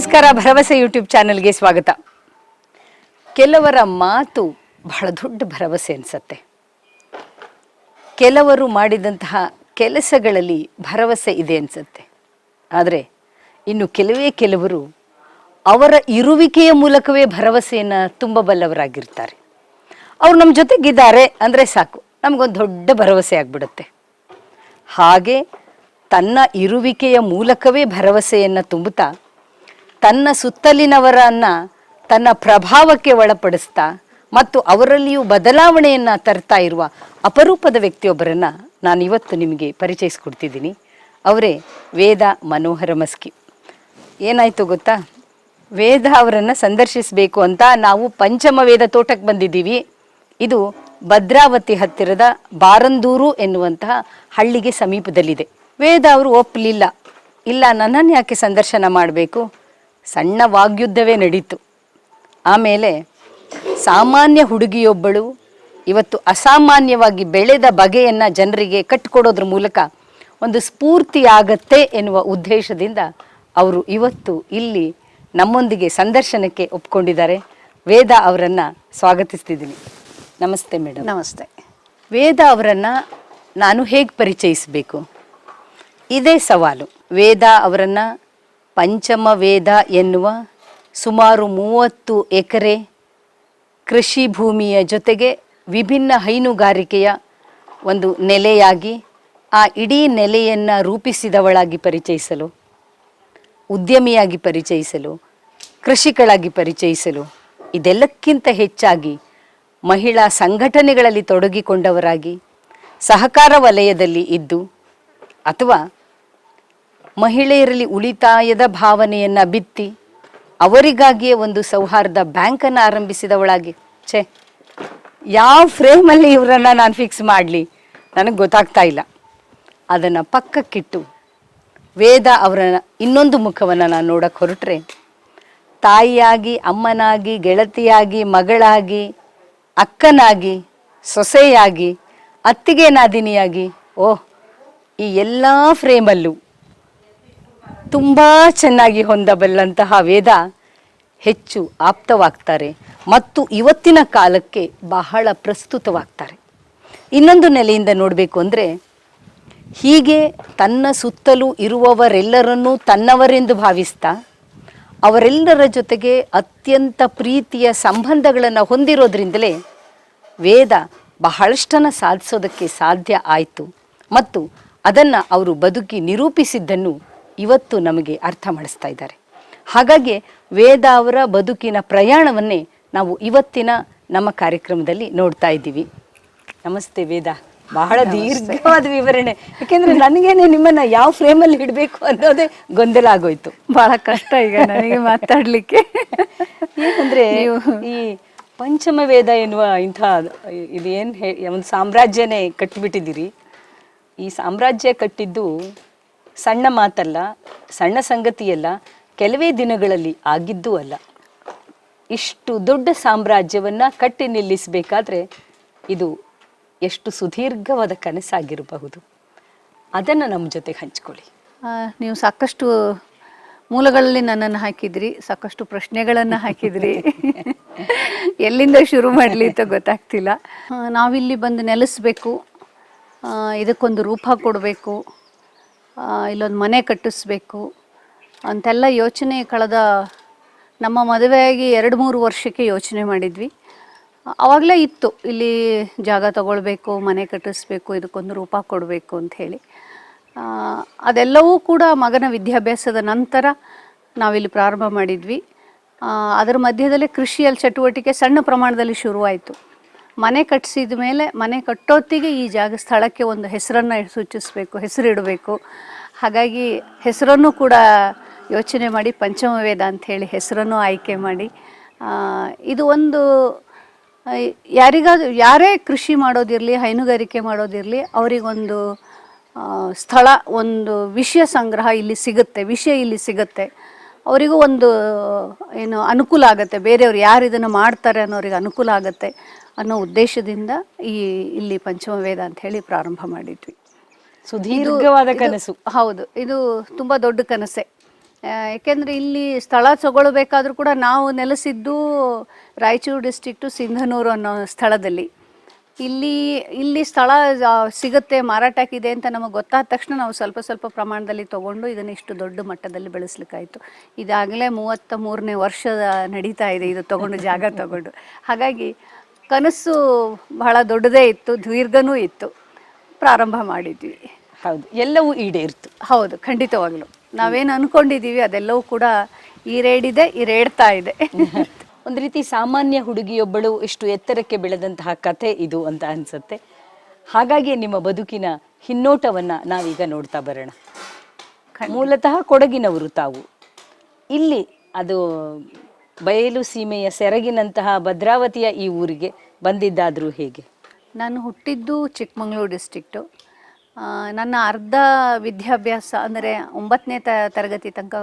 ನಮಸ್ಕಾರ, ಭರವಸೆ ಯೂಟ್ಯೂಬ್ ಚಾನೆಲ್ಗೆ ಸ್ವಾಗತ. ಕೆಲವರ ಮಾತು ಬಹಳ ದೊಡ್ಡ ಭರವಸೆ ಅನಿಸತ್ತೆ. ಕೆಲವರು ಮಾಡಿದಂತಹ ಕೆಲಸಗಳಲ್ಲಿ ಭರವಸೆ ಇದೆ ಅನಿಸತ್ತೆ. ಆದರೆ ಇನ್ನು ಕೆಲವೇ ಕೆಲವರು ಅವರ ಇರುವಿಕೆಯ ಮೂಲಕವೇ ಭರವಸೆಯನ್ನು ತುಂಬಬಲ್ಲವರಾಗಿರ್ತಾರೆ ಅವರು ನಮ್ಮ ಜೊತೆಗಿದ್ದಾರೆ ಅಂದರೆ ಸಾಕು, ನಮಗೊಂದು ದೊಡ್ಡ ಭರವಸೆ ಆಗ್ಬಿಡುತ್ತೆ. ಹಾಗೆ ತನ್ನ ಇರುವಿಕೆಯ ಮೂಲಕವೇ ಭರವಸೆಯನ್ನು ತುಂಬುತ್ತಾ ತನ್ನ ಸುತ್ತಲಿನವರನ್ನ ತನ್ನ ಪ್ರಭಾವಕ್ಕೆ ಒಳಪಡಿಸ್ತಾ ಮತ್ತು ಅವರಲ್ಲಿಯೂ ಬದಲಾವಣೆಯನ್ನು ತರ್ತಾ ಇರುವ ಅಪರೂಪದ ವ್ಯಕ್ತಿಯೊಬ್ಬರನ್ನು ನಾನು ಇವತ್ತು ನಿಮಗೆ ಪರಿಚಯಿಸ್ಕೊಡ್ತಿದ್ದೀನಿ. ಅವರೇ ವೇದ ಮನೋಹರ ಮಸ್ಕಿ. ಏನಾಯಿತು ಗೊತ್ತಾ? ವೇದ ಅವರನ್ನು ಸಂದರ್ಶಿಸಬೇಕು ಅಂತ ನಾವು ಪಂಚಮ ವೇದ ತೋಟಕ್ಕೆ ಬಂದಿದ್ದೀವಿ. ಇದು ಭದ್ರಾವತಿ ಹತ್ತಿರದ ಬಾರಂದೂರು ಎನ್ನುವಂತಹ ಹಳ್ಳಿಗೆ ಸಮೀಪದಲ್ಲಿದೆ. ವೇದ ಅವರು ಒಪ್ಪಲಿಲ್ಲ ಇಲ್ಲ, ನನ್ನನ್ನು ಯಾಕೆ ಸಂದರ್ಶನ ಮಾಡಬೇಕು? ಸಣ್ಣ ವಾಗ್ಯುದ್ಧವೇ ನಡೀತು. ಆಮೇಲೆ ಸಾಮಾನ್ಯ ಹುಡುಗಿಯೊಬ್ಬಳು ಇವತ್ತು ಅಸಾಮಾನ್ಯವಾಗಿ ಬೆಳೆದ ಬಗೆಯನ್ನು ಜನರಿಗೆ ಕಟ್ಟಿಕೊಡೋದ್ರ ಮೂಲಕ ಒಂದು ಸ್ಫೂರ್ತಿಯಾಗತ್ತೆ ಎನ್ನುವ ಉದ್ದೇಶದಿಂದ ಅವರು ಇವತ್ತು ಇಲ್ಲಿ ನಮ್ಮೊಂದಿಗೆ ಸಂದರ್ಶನಕ್ಕೆ ಒಪ್ಕೊಂಡಿದ್ದಾರೆ. ವೇದ ಅವರನ್ನು ಸ್ವಾಗತಿಸ್ತಿದ್ದೀನಿ. ನಮಸ್ತೆ ಮೇಡಮ್ ನಮಸ್ತೆ. ವೇದ ಅವರನ್ನು ನಾನು ಹೇಗೆ ಪರಿಚಯಿಸಬೇಕು? ಇದೇ ಸವಾಲು. ವೇದ ಅವರನ್ನು ಪಂಚಮ ವೇದ ಎನ್ನುವ ಸುಮಾರು ಮೂವತ್ತು ಎಕರೆ ಕೃಷಿ ಭೂಮಿಯ ಜೊತೆಗೆ ವಿಭಿನ್ನ ಹೈನುಗಾರಿಕೆಯ ಒಂದು ನೆಲೆಯಾಗಿ, ಆ ಇಡೀ ನೆಲೆಯನ್ನು ರೂಪಿಸಿದವಳಾಗಿ ಪರಿಚಯಿಸಲು, ಉದ್ಯಮಿಯಾಗಿ ಪರಿಚಯಿಸಲು, ಕೃಷಿಕಳಾಗಿ ಪರಿಚಯಿಸಲು, ಇದೆಲ್ಲಕ್ಕಿಂತ ಹೆಚ್ಚಾಗಿ ಮಹಿಳಾ ಸಂಘಟನೆಗಳಲ್ಲಿ ತೊಡಗಿಕೊಂಡವರಾಗಿ ಸಹಕಾರ ವಲಯದಲ್ಲಿ ಇದ್ದು ಅಥವಾ ಮಹಿಳೆಯರಲ್ಲಿ ಉಳಿತಾಯದ ಭಾವನೆಯನ್ನು ಬಿತ್ತಿ ಅವರಿಗಾಗಿಯೇ ಒಂದು ಸೌಹಾರ್ದ ಬ್ಯಾಂಕನ್ನು ಆರಂಭಿಸಿದವಳಾಗಿ. ಛೇ, ಯಾವ ಫ್ರೇಮಲ್ಲಿ ಇವರನ್ನು ನಾನು ಫಿಕ್ಸ್ ಮಾಡಲಿ? ನನಗೆ ಗೊತ್ತಾಗ್ತಾ ಇಲ್ಲ. ಅದನ್ನು ಪಕ್ಕಕ್ಕಿಟ್ಟು ವೇದ ಅವರ ಇನ್ನೊಂದು ಮುಖವನ್ನು ನಾನು ನೋಡಕ್ಕೆ ಹೊರಟ್ರೆ, ತಾಯಿಯಾಗಿ, ಅಮ್ಮನಾಗಿ, ಗೆಳತಿಯಾಗಿ, ಮಗಳಾಗಿ, ಅಕ್ಕನಾಗಿ, ಸೊಸೆಯಾಗಿ, ಅತ್ತಿಗೆ ನಾದಿನಿಯಾಗಿ, ಓಹ್, ಈ ಎಲ್ಲ ಫ್ರೇಮಲ್ಲೂ ತುಂಬ ಚೆನ್ನಾಗಿ ಹೊಂದಬಲ್ಲಂತಹ ವೇದ ಹೆಚ್ಚು ಆಪ್ತವಾಗ್ತಾರೆ ಮತ್ತು ಇವತ್ತಿನ ಕಾಲಕ್ಕೆ ಬಹಳ ಪ್ರಸ್ತುತವಾಗ್ತಾರೆ. ಇನ್ನೊಂದು ನೆಲೆಯಿಂದ ನೋಡಬೇಕು ಅಂದರೆ ಹೀಗೆ ತನ್ನ ಸುತ್ತಲೂ ಇರುವವರೆಲ್ಲರನ್ನೂ ತನ್ನವರೆಂದು ಭಾವಿಸ್ತಾ, ಅವರೆಲ್ಲರ ಜೊತೆಗೆ ಅತ್ಯಂತ ಪ್ರೀತಿಯ ಸಂಬಂಧಗಳನ್ನು ಹೊಂದಿರೋದ್ರಿಂದಲೇ ವೇದ ಬಹಳಷ್ಟನ್ನು ಸಾಧಿಸೋದಕ್ಕೆ ಸಾಧ್ಯ ಆಯಿತು ಮತ್ತು ಅದನ್ನು ಅವರು ಬದುಕಿ ನಿರೂಪಿಸಿದ್ದನ್ನು ಇವತ್ತು ನಮಗೆ ಅರ್ಥ ಮಾಡಿಸ್ತಾ ಇದ್ದಾರೆ. ಹಾಗಾಗಿ ವೇದ ಅವರ ಬದುಕಿನ ಪ್ರಯಾಣವನ್ನೇ ನಾವು ಇವತ್ತಿನ ನಮ್ಮ ಕಾರ್ಯಕ್ರಮದಲ್ಲಿ ನೋಡ್ತಾ ಇದ್ದೀವಿ. ನಮಸ್ತೆ ವೇದ. ಬಹಳ ದೀರ್ಘವಾದ ವಿವರಣೆ. ಯಾಕೆಂದ್ರೆ ನನಗೇನೆ ನಿಮ್ಮನ್ನ ಯಾವ ಫ್ರೇಮಲ್ಲಿ ಇಡಬೇಕು ಅನ್ನೋದೇ ಗೊಂದಲ ಆಗೋಯ್ತು. ಬಹಳ ಕಷ್ಟ ಈಗ ನನಗೆ ಮಾತಾಡ್ಲಿಕ್ಕೆ. ಏನಂದ್ರೆ ಈ ಪಂಚಮ ವೇದ ಎನ್ನುವ ಇಂಥ ಇದು ಏನು ಒಂದು ಸಾಮ್ರಾಜ್ಯನೇ ಕಟ್ಟಿಬಿಟ್ಟಿದ್ದೀರಿ. ಈ ಸಾಮ್ರಾಜ್ಯ ಕಟ್ಟಿದ್ದು ಸಣ್ಣ ಮಾತಲ್ಲ ಸಣ್ಣ ಸಂಗತಿಯಲ್ಲ ಕೆಲವೇ ದಿನಗಳಲ್ಲಿ ಆಗಿದ್ದೂ ಅಲ್ಲ. ಇಷ್ಟು ದೊಡ್ಡ ಸಾಮ್ರಾಜ್ಯವನ್ನು ಕಟ್ಟಿ ನಿಲ್ಲಿಸಬೇಕಾದ್ರೆ ಇದು ಎಷ್ಟು ಸುದೀರ್ಘವಾದ ಕನಸಾಗಿರಬಹುದು. ಅದನ್ನು ನಮ್ಮ ಜೊತೆಗೆ ಹಂಚ್ಕೊಳ್ಳಿ. ನೀವು ಸಾಕಷ್ಟು ಮೂಲಗಳಲ್ಲಿ ನನ್ನನ್ನು ಹಾಕಿದ್ರಿ ಸಾಕಷ್ಟು ಪ್ರಶ್ನೆಗಳನ್ನು ಹಾಕಿದ್ರಿ. ಎಲ್ಲಿಂದ ಶುರು ಮಾಡಲಿ ಅಂತ ಗೊತ್ತಾಗ್ತಿಲ್ಲ. ನಾವಿಲ್ಲಿ ಬಂದು ನೆಲೆಸಬೇಕು. ಇದಕ್ಕೊಂದು ರೂಪ ಕೊಡಬೇಕು. ಇಲ್ಲೊಂದು ಮನೆ ಕಟ್ಟಿಸ್ಬೇಕು ಅಂತೆಲ್ಲ ಯೋಚನೆ ಕಳೆದ ನಮ್ಮ ಮದುವೆಯಾಗಿ ಎರಡು ಮೂರು ವರ್ಷಕ್ಕೆ ಯೋಚನೆ ಮಾಡಿದ್ವಿ. ಆವಾಗಲೇ ಇತ್ತು ಇಲ್ಲಿ ಜಾಗ ತಗೊಳ್ಬೇಕು ಮನೆ ಕಟ್ಟಿಸ್ಬೇಕು ಇದಕ್ಕೊಂದು ರೂಪ ಕೊಡಬೇಕು ಅಂತ ಆ, ಅದೆಲ್ಲವೂ ಕೂಡ ಮಗನ ವಿದ್ಯಾಭ್ಯಾಸದ ನಂತರ ನಾವಿಲ್ಲಿ ಪ್ರಾರಂಭ ಮಾಡಿದ್ವಿ. ಅದರ ಮಧ್ಯದಲ್ಲೇ ಕೃಷಿಯಲ್ಲಿ ಚಟುವಟಿಕೆ ಸಣ್ಣ ಪ್ರಮಾಣದಲ್ಲಿ ಶುರುವಾಯಿತು. ಮನೆ ಕಟ್ಟಿಸಿದ ಮೇಲೆ ಮನೆ ಕಟ್ಟೋತ್ತಿಗೆ ಈ ಜಾಗ ಸ್ಥಳಕ್ಕೆ ಒಂದು ಹೆಸರನ್ನು ಸೂಚಿಸಬೇಕು, ಹೆಸರಿಡಬೇಕು. ಹಾಗಾಗಿ ಹೆಸರನ್ನು ಕೂಡ ಯೋಚನೆ ಮಾಡಿ ಪಂಚಮ ವೇದ ಅಂತ ಹೇಳಿ ಹೆಸರನ್ನು ಆಯ್ಕೆ ಮಾಡಿ. ಇದು ಒಂದು ಯಾರಿಗಾದ್ರೂ, ಯಾರೇ ಕೃಷಿ ಮಾಡೋದಿರಲಿ, ಹೈನುಗಾರಿಕೆ ಮಾಡೋದಿರಲಿ, ಅವರಿಗೊಂದು ಸ್ಥಳ, ಒಂದು ವಿಷಯ ಸಂಗ್ರಹ ಇಲ್ಲಿ ಸಿಗುತ್ತೆ, ವಿಷಯ ಇಲ್ಲಿ ಸಿಗುತ್ತೆ. ಅವರಿಗೂ ಒಂದು, ಏನು ಅನುಕೂಲ ಆಗುತ್ತೆ, ಬೇರೆಯವರು ಯಾರು ಇದನ್ನು ಮಾಡ್ತಾರೆ ಅನ್ನೋರಿಗೆ ಅನುಕೂಲ ಆಗುತ್ತೆ. ಅನ್ನೋ ಉದ್ದೇಶದಿಂದ ಈ ಇಲ್ಲಿ ಪಂಚಮ ವೇದ ಅಂತ ಹೇಳಿ ಪ್ರಾರಂಭ ಮಾಡಿದ್ವಿ. ಸುದೀರ್ಘವಾದ ಕನಸು. ಹೌದು. ಇದು ತುಂಬಾ ದೊಡ್ಡ ಕನಸೆ. ಯಾಕೆಂದರೆ ಇಲ್ಲಿ ಸ್ಥಳ ತಗೊಳ್ಬೇಕಾದ್ರೂ ಕೂಡ ನಾವು ನೆಲೆಸಿದ್ದು ರಾಯಚೂರು ಡಿಸ್ಟಿಕ್ಟು ಸಿಂಧನೂರು ಅನ್ನೋ ಸ್ಥಳದಲ್ಲಿ. ಇಲ್ಲಿ ಇಲ್ಲಿ ಸ್ಥಳ ಸಿಗುತ್ತೆ ಮಾರಾಟಕ್ಕಿದೆ ಅಂತ ನಮಗೆ ಗೊತ್ತಾದ ತಕ್ಷಣ ನಾವು ಸ್ವಲ್ಪ ಸ್ವಲ್ಪ ಪ್ರಮಾಣದಲ್ಲಿ ತೊಗೊಂಡು ಇದನ್ನು ಇಷ್ಟು ದೊಡ್ಡ ಮಟ್ಟದಲ್ಲಿ ಬೆಳೆಸ್ಲಿಕ್ಕಾಯಿತು. ಇದಾಗಲೇ ಮೂವತ್ತ ಮೂರನೇ ವರ್ಷದ ನಡೀತಾ ಇದೆ ಇದು ತೊಗೊಂಡು ಜಾಗ ತಗೊಂಡು. ಹಾಗಾಗಿ ಕನಸು ಬಹಳ ದೊಡ್ಡದೇ ಇತ್ತು ದೀರ್ಘನೂ ಇತ್ತು. ಪ್ರಾರಂಭ ಮಾಡಿದ್ವಿ. ಹೌದು ಎಲ್ಲವೂ ಈಡೇರಿತು. ಹೌದು ಖಂಡಿತವಾಗ್ಲು. ನಾವೇನು ಅನ್ಕೊಂಡಿದೀವಿ ಅದೆಲ್ಲವೂ ಕೂಡ ಈರೇಡಿದೆ ಈರೇಡ್ತಾ ಇದೆ. ಒಂದು ರೀತಿ ಸಾಮಾನ್ಯ ಹುಡುಗಿಯೊಬ್ಬಳು ಇಷ್ಟು ಎತ್ತರಕ್ಕೆ ಬೆಳೆದಂತಹ ಕಥೆ ಇದು ಅಂತ ಅನ್ಸುತ್ತೆ. ಹಾಗಾಗಿ ನಿಮ್ಮ ಬದುಕಿನ ಹಿನ್ನೋಟವನ್ನ ನಾವೀಗ ನೋಡ್ತಾ ಬರೋಣ. ಮೂಲತಃ ಕೊಡಗಿನವರು ತಾವು. ಇಲ್ಲಿ ಅದು ಬಯಲು ಸೀಮೆಯ ಸೆರಗಿನಂತಹ ಭದ್ರಾವತಿಯ ಈ ಊರಿಗೆ ಬಂದಿದ್ದಾದರೂ ಹೇಗೆ? ನಾನು ಹುಟ್ಟಿದ್ದು ಚಿಕ್ಕಮಗಳೂರು ಡಿಸ್ಟ್ರಿಕ್ಟು ನನ್ನ ಅರ್ಧ ವಿದ್ಯಾಭ್ಯಾಸ ಅಂದರೆ ಒಂಬತ್ತನೇ ತ, ತರಗತಿ ತನಕ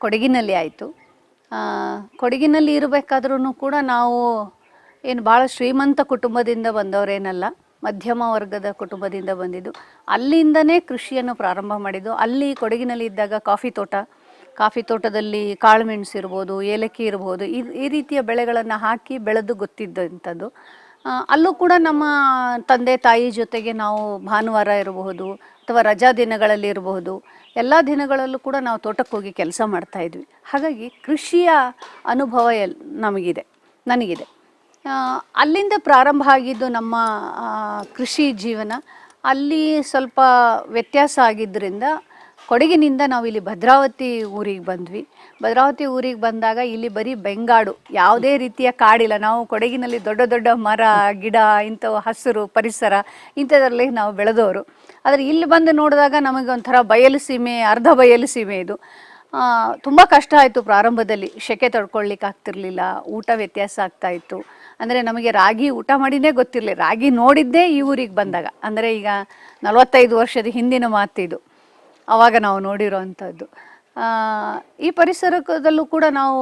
ಕೊಡಗಿನಲ್ಲಿ ಆಯಿತು. ಕೊಡಗಿನಲ್ಲಿ ಇರಬೇಕಾದ್ರೂ ಕೂಡ ನಾವು ಏನು ಭಾಳ ಶ್ರೀಮಂತ ಕುಟುಂಬದಿಂದ ಬಂದವರೇನಲ್ಲ, ಮಧ್ಯಮ ವರ್ಗದ ಕುಟುಂಬದಿಂದ ಬಂದಿದ್ದು. ಅಲ್ಲಿಂದನೇ ಕೃಷಿಯನ್ನು ಪ್ರಾರಂಭ ಮಾಡಿದ್ದು. ಅಲ್ಲಿ ಕೊಡಗಿನಲ್ಲಿ ಇದ್ದಾಗ ಕಾಫಿ ತೋಟ ಕಾಫಿ ತೋಟದಲ್ಲಿ ಕಾಳುಮೆಣಸು ಇರ್ಬೋದು, ಏಲಕ್ಕಿ ಇರ್ಬೋದು, ಈ ಈ ರೀತಿಯ ಬೆಳೆಗಳನ್ನು ಹಾಕಿ ಬೆಳೆದು ಗೊತ್ತಿದ್ದಂಥದ್ದು. ಅಲ್ಲೂ ಕೂಡ ನಮ್ಮ ತಂದೆ ತಾಯಿ ಜೊತೆಗೆ ನಾವು ಭಾನುವಾರ ಇರಬಹುದು ಅಥವಾ ರಜಾ ದಿನಗಳಲ್ಲಿ ಇರಬಹುದು, ಎಲ್ಲ ದಿನಗಳಲ್ಲೂ ಕೂಡ ನಾವು ತೋಟಕ್ಕೆ ಹೋಗಿ ಕೆಲಸ ಮಾಡ್ತಾ ಇದ್ವಿ. ಹಾಗಾಗಿ ಕೃಷಿಯ ಅನುಭವ ಎಲ್, ನಮಗಿದೆ, ನನಗಿದೆ. ಅಲ್ಲಿಂದ ಪ್ರಾರಂಭ ಆಗಿದ್ದು ನಮ್ಮ ಕೃಷಿ ಜೀವನ, ಅಲ್ಲಿ ಸ್ವಲ್ಪ ವ್ಯತ್ಯಾಸ ಆಗಿದ್ದರಿಂದ ಕೊಡಗಿನಿಂದ ನಾವು ಇಲ್ಲಿ ಭದ್ರಾವತಿ ಊರಿಗೆ ಬಂದ್ವಿ. ಭದ್ರಾವತಿ ಊರಿಗೆ ಬಂದಾಗ ಇಲ್ಲಿ ಬರೀ ಬೆಂಗಾಡು, ಯಾವುದೇ ರೀತಿಯ ಕಾಡಿಲ್ಲ. ನಾವು ಕೊಡಗಿನಲ್ಲಿ ದೊಡ್ಡ ದೊಡ್ಡ ಮರ, ಗಿಡ, ಇಂಥವು ಹಸಿರು ಪರಿಸರ, ಇಂಥದ್ರಲ್ಲಿ ನಾವು ಬೆಳೆದವರು. ಆದರೆ ಇಲ್ಲಿ ಬಂದು ನೋಡಿದಾಗ ನಮಗೆ ಒಂಥರ ಬಯಲು ಸೀಮೆ, ಅರ್ಧ ಬಯಲು ಸೀಮೆ ಇದು. ತುಂಬ ಕಷ್ಟ ಆಯಿತು ಪ್ರಾರಂಭದಲ್ಲಿ. ಸೆಕೆ ತಡ್ಕೊಳ್ಳಿಕ್ಕೆ ಆಗ್ತಿರ್ಲಿಲ್ಲ, ಊಟ ವ್ಯತ್ಯಾಸ ಆಗ್ತಾ ಇತ್ತು. ಅಂದರೆ ನಮಗೆ ರಾಗಿ ಊಟ ಮಾಡಿನೇ ಗೊತ್ತಿರಲಿಲ್ಲ. ರಾಗಿ ನೋಡಿದ್ದೇ ಈ ಊರಿಗೆ ಬಂದಾಗ. ಅಂದರೆ ಈಗ ನಲವತ್ತೈದು ವರ್ಷದ ಹಿಂದಿನ ಮಾತಿದು. ಆವಾಗ ನಾವು ನೋಡಿರೋ ಅಂಥದ್ದು ಈ ಪರಿಸರದಲ್ಲೂ ಕೂಡ ನಾವು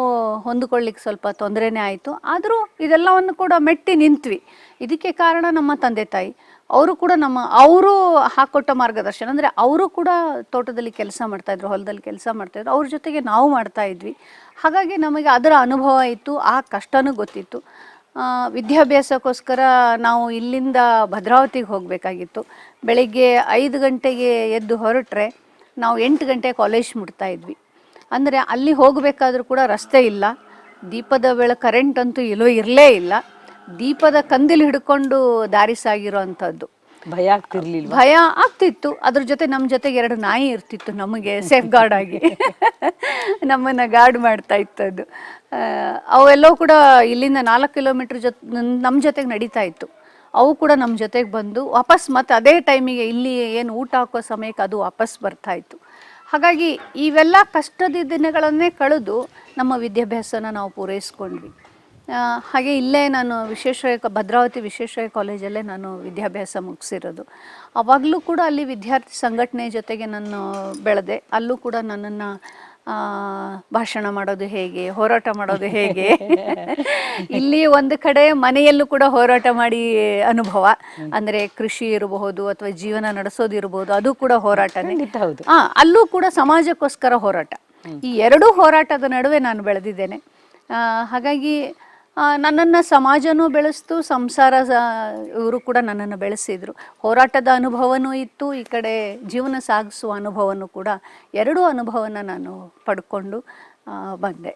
ಹೊಂದಿಕೊಳ್ಳಿಕ್ಕೆ ಸ್ವಲ್ಪ ತೊಂದರೆನೇ ಆಯಿತು. ಆದರೂ ಇದೆಲ್ಲವನ್ನು ಕೂಡ ಮೆಟ್ಟಿ ನಿಂತ್ವಿ. ಇದಕ್ಕೆ ಕಾರಣ ನಮ್ಮ ತಂದೆ ತಾಯಿ. ಅವರು ಕೂಡ ನಮ್ಮ, ಅವರು ಹಾಕೊಟ್ಟ ಮಾರ್ಗದರ್ಶನ. ಅಂದರೆ ಅವರು ಕೂಡ ತೋಟದಲ್ಲಿ ಕೆಲಸ ಮಾಡ್ತಾಯಿದ್ರು ಹೊಲದಲ್ಲಿ ಕೆಲಸ ಮಾಡ್ತಾಯಿದ್ರು ಅವ್ರ ಜೊತೆಗೆ ನಾವು ಮಾಡ್ತಾಯಿದ್ವಿ ಹಾಗಾಗಿ ನಮಗೆ ಅದರ ಅನುಭವ ಇತ್ತು, ಆ ಕಷ್ಟನೂ ಗೊತ್ತಿತ್ತು. ವಿದ್ಯಾಭ್ಯಾಸಕ್ಕೋಸ್ಕರ ನಾವು ಇಲ್ಲಿಂದ ಭದ್ರಾವತಿಗೆ ಹೋಗಬೇಕಾಗಿತ್ತು. ಬೆಳಿಗ್ಗೆ ಐದು ಗಂಟೆಗೆ ಎದ್ದು ಹೊರಟ್ರೆ ನಾವು ಎಂಟು ಗಂಟೆ ಕಾಲೇಜ್ ಮುಟ್ತಾ ಇದ್ವಿ. ಅಂದರೆ ಅಲ್ಲಿ ಹೋಗಬೇಕಾದ್ರೂ ಕೂಡ ರಸ್ತೆ ಇಲ್ಲ. ದೀಪದ ವೇಳೆ ಕರೆಂಟ್ ಅಂತೂ ಇಲ್ಲೋ ಇರಲೇ ಇಲ್ಲ. ದೀಪದ ಕಂದಿಲಿ ಹಿಡ್ಕೊಂಡು ದಾರಿ ಸಾಗಿರೋ ಅಂಥದ್ದು. ಭಯ ಆಗ್ತಿರ್ಲಿಲ್ಲ ಭಯ ಆಗ್ತಿತ್ತು. ಅದ್ರ ಜೊತೆ ನಮ್ಮ ಜೊತೆಗೆ ಎರಡು ನಾಯಿ ಇರ್ತಿತ್ತು ನಮಗೆ ಸೇಫ್ ಗಾರ್ಡ್ ಆಗಿ. ನಮ್ಮನ್ನು ಗಾರ್ಡ್ ಮಾಡ್ತಾ ಇತ್ತು ಅದು ಆ, ಅವೆಲ್ಲವೂ ಕೂಡ ಇಲ್ಲಿಂದ ನಾಲ್ಕು ಕಿಲೋಮೀಟ್ರ್ ಜೊತೆ ನಮ್ಮ ಜೊತೆಗೆ ನಡೀತಾ ಇತ್ತು. ಅವು ಕೂಡ ನಮ್ಮ ಜೊತೆಗೆ ಬಂದು ವಾಪಸ್ ಮತ್ತೆ ಅದೇ ಟೈಮಿಗೆ ಇಲ್ಲಿ ಏನು ಊಟ ಹಾಕೋ ಸಮಯಕ್ಕೆ ಅದು ವಾಪಸ್ ಬರ್ತಾ ಇತ್ತು ಹಾಗಾಗಿ ಇವೆಲ್ಲ ಕಷ್ಟದ ದಿನಗಳನ್ನೇ ಕಳೆದು ನಮ್ಮ ವಿದ್ಯಾಭ್ಯಾಸನ ನಾವು ಪೂರೈಸ್ಕೊಂಡ್ವಿ. ಹಾಗೆ ಇಲ್ಲೇ ನಾನು ವಿಶೇಷ ಭದ್ರಾವತಿ ವಿಶ್ವೇಶ್ವರ ಕಾಲೇಜಲ್ಲೇ ನಾನು ವಿದ್ಯಾಭ್ಯಾಸ ಮುಗಿಸಿರೋದು. ಅವಾಗಲೂ ಕೂಡ ಅಲ್ಲಿ ವಿದ್ಯಾರ್ಥಿ ಸಂಘಟನೆ ಜೊತೆಗೆ ನಾನು ಬೆಳೆದೆ. ಅಲ್ಲೂ ಕೂಡ ನನ್ನನ್ನು ಭಾಷಣ ಮಾಡೋದು ಹೇಗೆ ಹೋರಾಟ ಮಾಡೋದು ಹೇಗೆ? ಇಲ್ಲಿ ಒಂದು ಕಡೆ ಮನೆಯಲ್ಲೂ ಕೂಡ ಹೋರಾಟ ಮಾಡಿ ಅನುಭವ. ಅಂದರೆ ಕೃಷಿ ಇರಬಹುದು ಅಥವಾ ಜೀವನ ನಡೆಸೋದು ಇರಬಹುದು ಅದು ಕೂಡ ಹೋರಾಟನೇ. ಆ ಅಲ್ಲೂ ಕೂಡ ಸಮಾಜಕ್ಕೋಸ್ಕರ ಹೋರಾಟ. ಈ ಎರಡೂ ಹೋರಾಟದ ನಡುವೆ ನಾನು ಬೆಳೆದಿದ್ದೇನೆ. ಹಾಗಾಗಿ ನನ್ನನ್ನು ಸಮಾಜನೂ ಬೆಳೆಸ್ತು, ಸಂಸಾರ ಇವರು ಕೂಡ ನನ್ನನ್ನು ಬೆಳೆಸಿದ್ರು. ಹೋರಾಟದ ಅನುಭವನೂ ಇತ್ತು, ಈ ಕಡೆ ಜೀವನ ಸಾಗಿಸುವ ಅನುಭವನೂ ಕೂಡ, ಎರಡೂ ಅನುಭವನ ನಾನು ಪಡ್ಕೊಂಡು ಬಂದೆ.